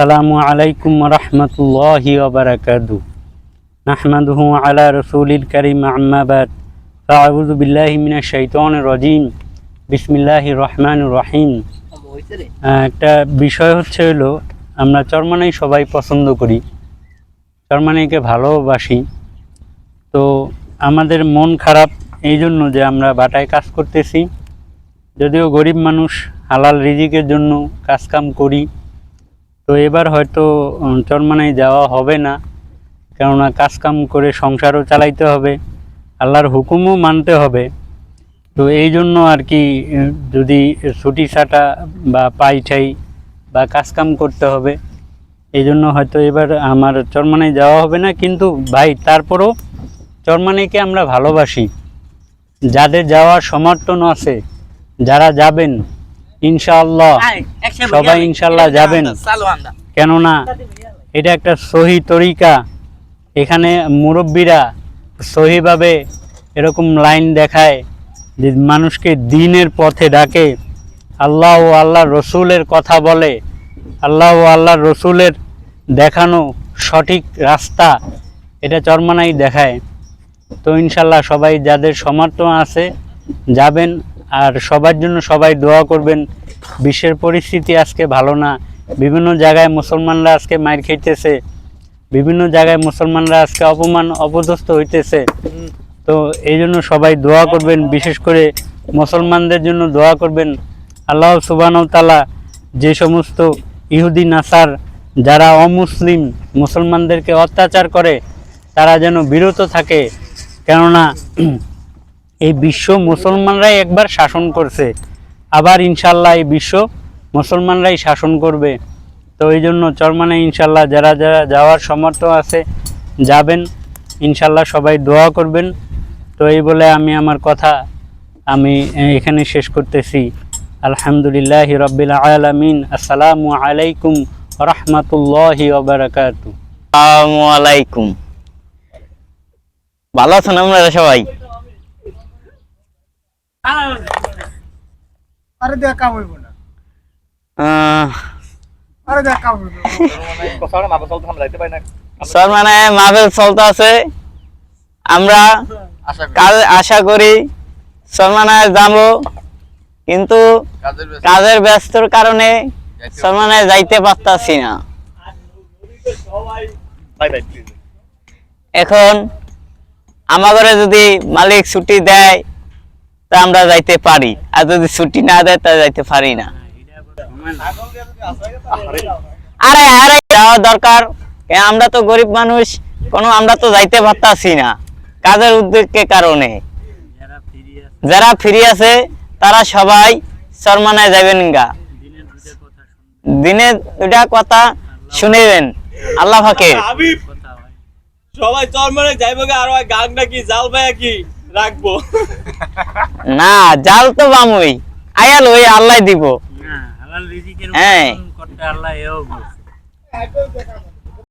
সালামু আলাইকুম রহমতুল্লাহি ওবরাকাতু নাহমাদুহু আলা রসুলিল করিম আম্মাবাদ ফাউযু মিনা মিনাশ শাইতানির রাজিম। রহমান রহিম। একটা বিষয় হচ্ছে হলো, আমরা চরমানাই সবাই পছন্দ করি। চরমানাইকে ভালোবাসি। তো আমাদের মন খারাপ এই জন্য যে আমরা বাটায় কাজ করতেছি। যদিও গরিব মানুষ, হালাল রিজিকের জন্য কাজকাম করি। তো এবার হয়তো চরমানায় যাওয়া হবে না। কেননা কাজকাম করে সংসারও চালাইতে হবে, আল্লাহর হুকুমও মানতে হবে। তো এই জন্য আর কি যদি ছুটি ছাটা বা পাই ঠাই বা কাজকাম করতে হবে, এই জন্য হয়তো এবার আমার চরমানায় যাওয়া হবে না। কিন্তু ভাই, তারপরও চরমানাইকে আমরা ভালোবাসি। যাদের যাওয়ার সমর্থন আছে, যারা যাবেন ইনশাআল্লাহ সবাই ইনশাল্লাহ যাবেন। কেননা এটা একটা সহি তরিকা। এখানে মুরব্বীরা সহিভাবে এরকম লাইন দেখায় যে মানুষকে দিনের পথে ডাকে। আল্লাহ ও আল্লাহ রসুলের কথা বলে। আল্লাহ ও আল্লাহ রসুলের দেখানো সঠিক রাস্তা এটা চরমানাই দেখায়। তো ইনশাল্লাহ সবাই যাদের সমর্থন আছে যাবেন। আর সবার জন্য সবাই দোয়া করবেন। বিশ্বের পরিস্থিতি আজকে ভালো না। বিভিন্ন জায়গায় মুসলমানরা আজকে মার খেতেছে বিভিন্ন জায়গায় মুসলমানরা আজকে অপমান, অপদস্থ হইতেছে। তো এই জন্য সবাই দোয়া করবেন। বিশেষ করে মুসলমানদের জন্য দোয়া করবেন। আল্লাহ সুবাহ তালা যে সমস্ত ইহুদি, নাসার যারা অমুসলিম মুসলমানদেরকে অত্যাচার করে, তারা যেন বিরত থাকে। কেননা এই বিশ্ব মুসলমানরাই একবার শাসন করছে। আবার ইনশাল্লাহ এই বিশ্ব মুসলমানরাই শাসন করবে। তো এই জন্য চরমানে ইনশাল্লাহ যারা যারা যাওয়ার সমর্থ আছে, যাবেন। ইনশাল্লাহ সবাই দোয়া করবেন। তো এই বলে আমি আমার কথা আমি এখানে শেষ করতেছি। আলহামদুলিল্লাহ রবিল আলমিন। আসসালামু আলাইকুম রহমতুল্লাহি ওবরাকাতু আসসালামু আলাইকুম। ভালো আছেন আপনারা সবাই? আরে দেখা হইব না। আহ, আরে দেখা হইব স্যার মানে মাহফিল চলতে আছে। আমরা কাল আশা করি স্যার মানে যাব। কিন্তু কাজের ব্যস্তর কারণে মানে যাইতে পারতাছি না। এখন আমাগরে যদি মালিক ছুটি দেয় তা আমরা যাইতে পারি। আর যদি ছুটি না দেয়, তা যাইতে পারি না। আরে আরে, যাওয়া দরকার। আমরা তো গরিব মানুষ, কোনো আমরা তো যাইতে পারতাছি না। কাজের উদ্যোগের কারণে। যারা ফ্রি আছে, তারা সবাই শর্মানায় যাবেন গা। দিনে দুটা কথা শুনেবেন। আল্লাহ ফাকে সবাই চল মানে যাইব আর গান নাকি জাল ভাইয়া কি, রাখব। না জাল তো বামুই। আয়াল ওই আল্লাহ দিব। হ্যাঁ।